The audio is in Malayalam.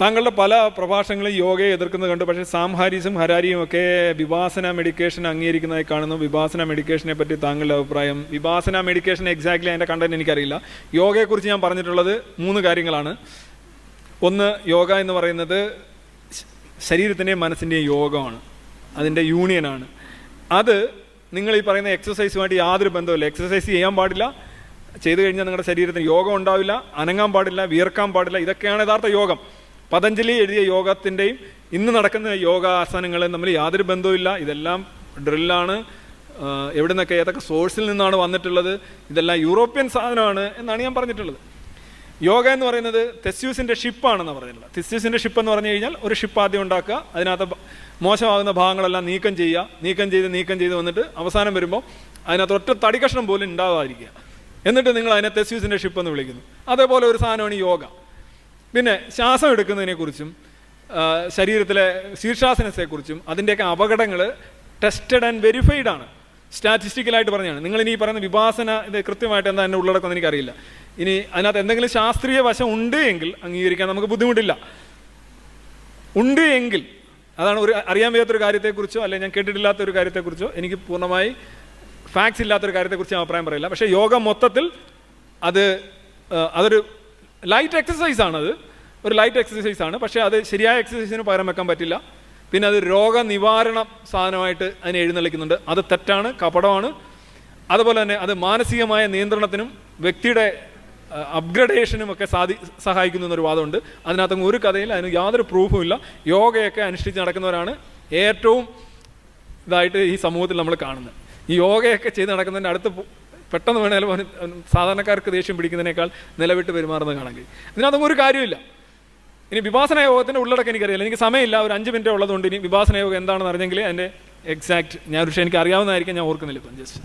താങ്കളുടെ പല പ്രഭാഷണങ്ങളും യോഗയെ എതിർക്കുന്നത് കണ്ടു. പക്ഷേ സാംഹാരിസും ഹരാരിയും ഒക്കെ വിഭാസന മെഡിക്കേഷൻ അംഗീകരിക്കുന്നതായി കാണുന്നു. വിഭാസന മെഡിക്കേഷനെ പറ്റി താങ്കളുടെ അഭിപ്രായം. വിഭാസന മെഡിക്കേഷൻ എക്സാക്ട്ലി അതിന്റെ കണ്ടന്റ് എനിക്കറിയില്ല. യോഗയെക്കുറിച്ച് ഞാൻ പറഞ്ഞിട്ടുള്ളത് മൂന്ന് കാര്യങ്ങളാണ്. ഒന്ന് യോഗ എന്ന് പറയുന്നത് ശരീരത്തിന്റെയും മനസ്സിന്റെയും യോഗമാണ്. അതിന്റെ യൂണിയനാണ് അത് നിങ്ങൾ ഈ പറയുന്ന എക്സസൈസുമായിട്ട് യാതൊരു ബന്ധവുമില്ല. എക്സസൈസ് ചെയ്യാൻ പാടില്ല. ചെയ്തു കഴിഞ്ഞാൽ നിങ്ങളുടെ ശരീരത്തിന് യോഗം ഉണ്ടാവില്ല. അനങ്ങാൻ പാടില്ല. വിയർക്കാൻ പാടില്ല. ഇതൊക്കെയാണ് യഥാർത്ഥ യോഗം. പതഞ്ജലി എഴുതിയ യോഗത്തിന്റെയും ഇന്ന് നടക്കുന്ന യോഗാസനങ്ങളും തമ്മിൽ യാതൊരു ബന്ധവുമില്ല. ഇതെല്ലാം ഡ്രില്ലാണ്. എവിടെ നിന്നൊക്കെ ഏതൊക്കെ സോഴ്സിൽ നിന്നാണ് വന്നിട്ടുള്ളത് ഇതെല്ലാം യൂറോപ്യൻ സാധനമാണ് എന്നാണ് ഞാൻ പറഞ്ഞിട്ടുള്ളത്. യോഗ എന്ന് പറയുന്നത് തെസ്യൂസിന്റെ ഷിപ്പാണെന്ന് പറഞ്ഞിട്ടുള്ളത്. തെസ്യൂസിന്റെ ഷിപ്പ് എന്ന് പറഞ്ഞു കഴിഞ്ഞാൽ ഒരു ഷിപ്പ് ആദ്യം ഉണ്ടാക്കുക അതിനകത്ത് മോശമാകുന്ന ഭാഗങ്ങളെല്ലാം നീക്കം ചെയ്യുക. നീക്കം ചെയ്ത് നീക്കം ചെയ്ത് വന്നിട്ട് അവസാനം വരുമ്പോൾ അതിനകത്ത് ഒറ്റ തടി കഷ്ണം പോലും ഉണ്ടാവാതിരിക്കുക. എന്നിട്ട് നിങ്ങൾ അതിനെ തെസ്യൂസിന്റെ ഷിപ്പ് എന്ന് വിളിക്കുന്നു. അതേപോലെ ഒരു സാധനമാണ് യോഗ. പിന്നെ ശ്വാസം എടുക്കുന്നതിനെക്കുറിച്ചും ശരീരത്തിലെ ശീർഷാസനത്തെക്കുറിച്ചും അതിന്റെയൊക്കെ അപകടങ്ങൾ ടെസ്റ്റഡ് ആൻഡ് വെരിഫൈഡ് ആണ്. സ്റ്റാറ്റിസ്റ്റിക്കലായിട്ട് പറഞ്ഞാണ്. നിങ്ങൾ ഇനി പറയുന്ന വിഭാസന ഇത് കൃത്യമായിട്ട് എന്താ എന്റെ ഉള്ളടക്കം എനിക്കറിയില്ല. ഇനി അതിനകത്ത് എന്തെങ്കിലും ശാസ്ത്രീയ വശം ഉണ്ട് എങ്കിൽ അംഗീകരിക്കാൻ നമുക്ക് ബുദ്ധിമുട്ടില്ല. ഉണ്ട് എങ്കിൽ അതാണ് ഒരു അറിയാൻ വയ്യാത്തൊരു കാര്യത്തെക്കുറിച്ചോ അല്ലെങ്കിൽ ഞാൻ കേട്ടിട്ടില്ലാത്ത ഒരു കാര്യത്തെക്കുറിച്ചോ എനിക്ക് പൂർണമായി ഫാക്ട്സ് ഇല്ലാത്തൊരു കാര്യത്തെക്കുറിച്ച് ഞാൻ അഭിപ്രായം പറയില്ല. പക്ഷേ യോഗ മൊത്തത്തിൽ അത് അതൊരു ലൈറ്റ് എക്സസൈസ് ആണത്. ഒരു ലൈറ്റ് എക്സസൈസ് ആണ്. പക്ഷേ അത് ശരിയായ എക്സസൈസിന് പകരം വെക്കാൻ പറ്റില്ല. പിന്നെ അത് രോഗനിവാരണ സാധനമായിട്ട് അതിനെ എഴുന്നള്ളിക്കുന്നുണ്ട്. അത് തെറ്റാണ് കപടമാണ്. അതുപോലെ തന്നെ അത് മാനസികമായ നിയന്ത്രണത്തിനും വ്യക്തിയുടെ അപ്ഗ്രഡേഷനും ഒക്കെ സാധി സഹായിക്കുന്നു എന്നൊരു വാദമുണ്ട്. അതിനകത്ത് ഒരു കഥയിൽ അതിന് യാതൊരു പ്രൂഫും ഇല്ല. യോഗയൊക്കെ അനുഷ്ഠിച്ച് നടക്കുന്നവരാണ് ഏറ്റവും ഇതായിട്ട് ഈ സമൂഹത്തിൽ നമ്മൾ കാണുന്നത്. ഈ യോഗയൊക്കെ ചെയ്ത് നടക്കുന്നതിന്റെ അടുത്ത് പെട്ടെന്ന് വേണേലും അവന് സാധാരണക്കാർക്ക് ദേഷ്യം പിടിക്കുന്നതിനേക്കാൾ നിലവിട്ട് പെരുമാറുന്നത് കാണാൻ കഴിയും. ഇതിനകത്തൊന്നും ഒരു കാര്യമില്ല ഇനി വിഭാസന യോഗത്തിന്റെ ഉള്ളടക്കം എനിക്കറിയില്ല. എനിക്ക് സമയമില്ല. ഒരു അഞ്ച് മിനിറ്റ് ഉള്ളതുകൊണ്ട് ഇനി വിഭാസന യോഗം എന്താണെന്ന് അറിഞ്ഞെങ്കിൽ അതിന്റെ എക്സാക്ട് ഞാൻ പക്ഷേ എനിക്ക് അറിയാവുന്നതായിരിക്കും ഞാൻ ഓർക്കുന്നില്ല ഇപ്പം ജസ്റ്റ്